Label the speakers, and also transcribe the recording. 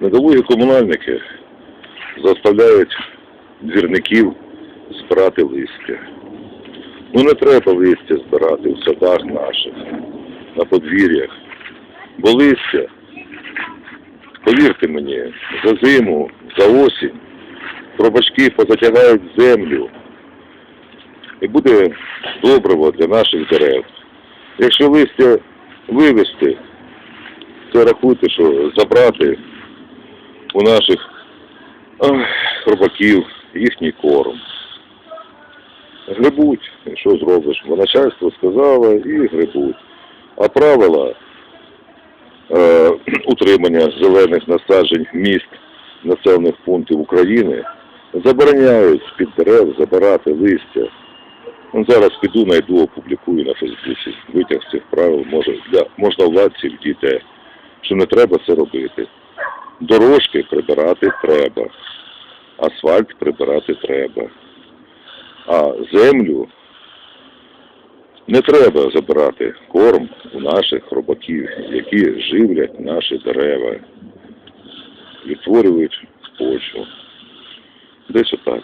Speaker 1: Недолугі комунальники заставляють двірників збирати листя. Ну не треба листя збирати в садах наших, на подвір'ях. Бо листя, повірте мені, за зиму, за осінь пробачки позатягають землю. І буде добриво для наших дерев. Якщо листя вивезти, це рахуйте, що забрати у наших ах, хробаків їхній корм. Грибуть, що зробиш? Бо начальство сказало і грибуть. А правила е, утримання зелених насаджень міст населених пунктів України забороняють з-під дерев забирати листя. Ну, зараз піду, знайду, опублікую на Фейсбуці. Витяг з цих правил може для можна владці дійде, що не треба це робити. Дорожки прибирати треба, асфальт прибирати треба. А землю не треба забирати корм у наших робаків, які живлять наші дерева, відтворюють почву. Десь отак.